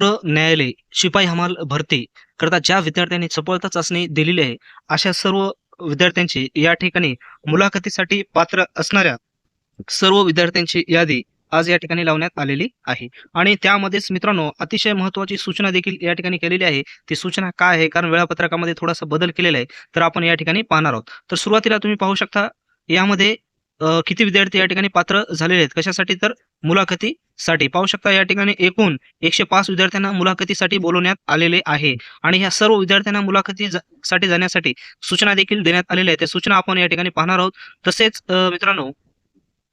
न्यायालय शिपाई हमाल भरती करता ज्या विद्यार्थ्यांनी सफलता चाचणी दिलेली आहे अशा सर्व विद्यार्थ्यांची या ठिकाणी मुलाखतीसाठी पात्र असणाऱ्या सर्व विद्यार्थ्यांची यादी आज या ठिकाणी लावण्यात आलेली आहे. आणि त्यामध्येच मित्रांनो अतिशय महत्वाची सूचना देखील या ठिकाणी केलेली आहे. ती सूचना काय आहे? कारण वेळापत्रकामध्ये थोडासा बदल केलेला आहे तर आपण या ठिकाणी पाहणार आहोत. तर सुरुवातीला तुम्ही पाहू शकता यामध्ये किती विद्यार्थी या ठिकाणी पात्र झालेले आहेत? कशासाठी तर मुलाखतीसाठी. पाहू शकता या ठिकाणी एकूण एकशे पाच विद्यार्थ्यांना मुलाखतीसाठी बोलवण्यात आलेले आहे. आणि ह्या सर्व विद्यार्थ्यांना मुलाखती जा- साठी जाण्यासाठी सूचना देखील देण्यात आलेल्या आहेत. त्या सूचना आपण या ठिकाणी पाहणार आहोत. तसेच मित्रांनो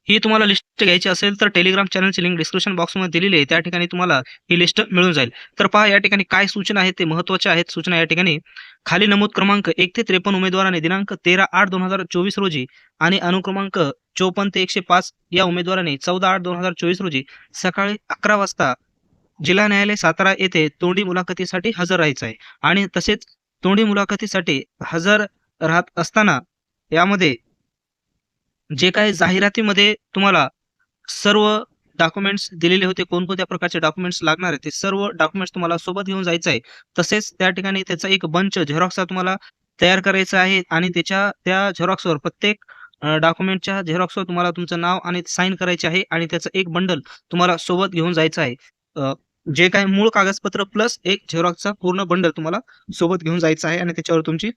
ही तुम्हाला लिस्ट घ्यायची असेल तर टेलिग्राम चॅनलची लिंक डिस्क्रिप्शन बॉक्समध्ये दिलेली आहे. त्या ठिकाणी तुम्हाला ही लिस्ट मिळून जाईल. तर पहा या ठिकाणी काय सूचना आहेत ते महत्त्वाच्या आहेत. सूचना या ठिकाणी खाली नमूद क्रमांक एक ते त्रेपन्न उमेदवाराने दिनांक तेरा आठ दोन हजार चोवीस रोजी आणि अनुक्रमांक चोपन्न ते एकशे पाच या उमेदवाराने चौदा आठ दोन हजार चोवीस रोजी सकाळी अकरा वाजता जिल्हा न्यायालय सातारा येथे तोंडी मुलाखतीसाठी हजर राहायचं आहे. आणि तसेच तोंडी मुलाखतीसाठी हजर राहत असताना यामध्ये जे काही जाहिरातीमध्ये तुम्हाला सर्व डॉक्युमेंट्स दिलेले होते. कोणकोणत्या प्रकारचे डॉक्युमेंट्स लागणार आहेत ते सर्व डॉक्युमेंट्स तुम्हाला सोबत घेऊन जायचं आहे तसेच त्या ठिकाणी त्याचा एक बंच झेरॉक्सचा तुम्हाला तयार करायचा आहे आणि त्याच्या त्या झेरॉक्सवर प्रत्येक डॉक्युमेंटच्या झेरॉक्सवर तुम्हाला तुमचं नाव आणि साईन करायचे आहे आणि त्याचं एक बंडल तुम्हाला सोबत घेऊन जायचं आहे. जे काही मूळ कागदपत्र प्लस एक झेरॉक्सचा पूर्ण बंडल तुम्हाला सोबत घेऊन जायचं आहे आणि त्याच्यावर तुमची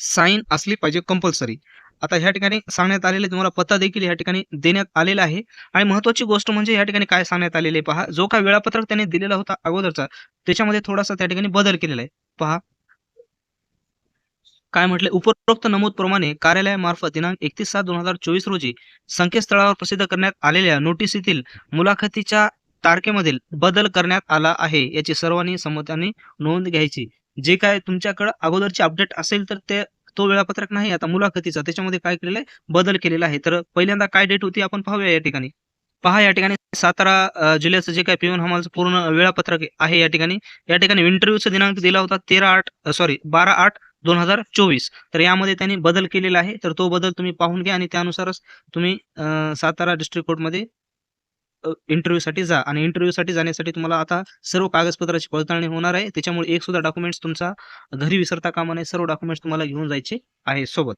साईन असली पाहिजे कंपल्सरी आता ह्या ठिकाणी सांगण्यात आलेले तुम्हाला पत्ता देखील या ठिकाणी देण्यात आलेला आहे. आणि महत्वाची गोष्ट म्हणजे या ठिकाणी काय सांगण्यात आलेले पहा. जो काय वेळापत्रक त्यांनी दिलेला होता अगोदरचा त्याच्यामध्ये थोडासा त्या ठिकाणी बदल केलेला आहे. पहा. काय म्हटले उपरोक्त नमूद प्रमाणे कार्यालयामार्फत दिनांक एकतीस सात दोन हजार चोवीस रोजी संकेतस्थळावर प्रसिद्ध करण्यात आलेल्या नोटिसीतील मुलाखतीच्या तारखेमधील बदल करण्यात आला आहे याची सर्वांनी संमतांनी नोंद घ्यायची. जे काय तुमच्याकडे अगोदरची अपडेट असेल तर ते तो वेळापत्रक नाही आता मुलाखतीचा. त्याच्यामध्ये काय केलेलं आहे बदल केलेला आहे. तर पहिल्यांदा काय डेट होती आपण पाहूया या ठिकाणी. पहा या ठिकाणी सातारा जिल्ह्याचं जे काय पिऊन हमालचं पूर्ण वेळापत्रक आहे या ठिकाणी. या ठिकाणी इंटरव्ह्यूचा दिनांक दिला होता तेरा आठ सॉरी बारा आठ दोन हजार चोवीस. तर यामध्ये त्यांनी बदल केलेला आहे. तर तो बदल तुम्ही पाहून घ्या आणि त्यानुसारच तुम्ही अ, सातारा डिस्ट्रिक्ट कोर्टमध्ये इंटरव्ह्यूसाठी जा. आणि इंटरव्ह्यूसाठी जाण्यासाठी तुम्हाला आता सर्व कागदपत्राची पडताळणी होणार आहे. त्याच्यामुळे एक सुद्धा डॉक्युमेंट्स तुमचा घरी विसरता कामा नये. सर्व डॉक्युमेंट्स तुम्हाला घेऊन जायचे आहे सोबत.